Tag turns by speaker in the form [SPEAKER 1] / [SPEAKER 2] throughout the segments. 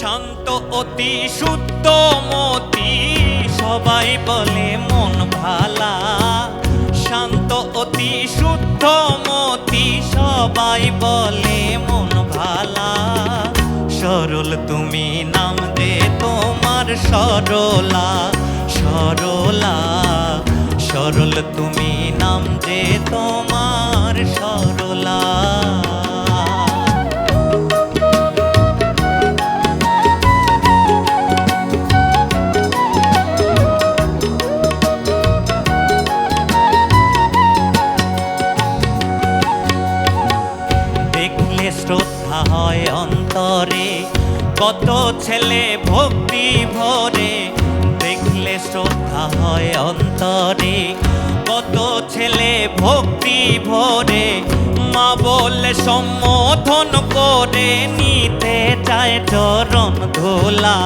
[SPEAKER 1] শান্ত, অতি শুদ্ধ, মতি। সবাই বলে মন ভালা। শান্ত, অতি শুদ্ধ, মতি। সবাই বলে মন ভালা। সরল তুমি নাম দে তোমার সরলা। সরলা, সরল তুমি নাম দে তোমার সরলা। হয় অন্তরে। কত ছেলে ভক্তি ভরে, দেখলে শ্রদ্ধা হয় অন্তরে। কত ছেলে ভক্তি ভরে, মা বলে সম্বোধন করে, নিতে চায় চরণ ধোলা।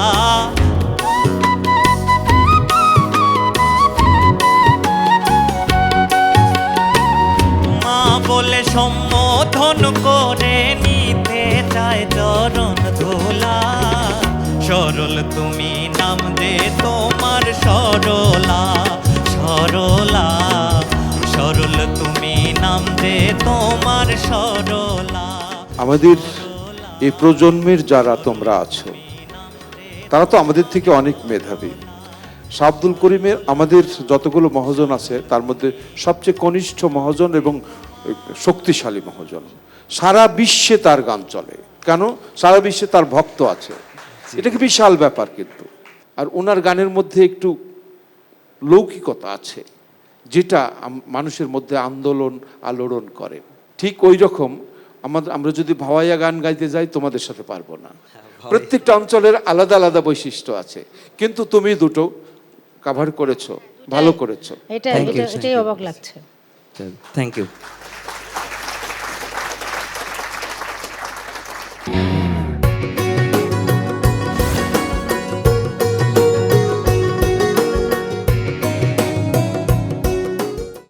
[SPEAKER 1] মা বলে সম্বোধন করে নিতে চায় চরণ ধোলা। সরল তুমি নাম দে তোমার সরলা। সরলা, সরল তুমি নাম দে তোমার সরলা।
[SPEAKER 2] আমাদের এই প্রজন্মের যারা তোমরা আছো, তারা তো আমাদের থেকে অনেক মেধাবী। শাহ করিমের আমাদের যতগুলো মহাজন আছে, তার মধ্যে সবচেয়ে কনিষ্ঠ মহাজন এবং শক্তিশালী মহাজন। সারা বিশ্বে তার গান চলে। কেন? সারা বিশ্বে তার ভক্ত আছে। এটা কি বিশাল ব্যাপার কিন্তু। আর ওনার গানের মধ্যে একটু লৌকিকতা আছে যেটা মানুষের মধ্যে আন্দোলন আলোড়ন করে। ঠিক ওই রকম আমাদের আমরা যদি ভাওয়াইয়া গান গাইতে যাই তোমাদের সাথে পারব না। প্রত্যেকটা অঞ্চলের আলাদা আলাদা বৈশিষ্ট্য আছে। কিন্তু তুমি দুটো কাভার করেছ ভালো করেছ।
[SPEAKER 3] এটা এটাই অবাক লাগছে।
[SPEAKER 4] Thank you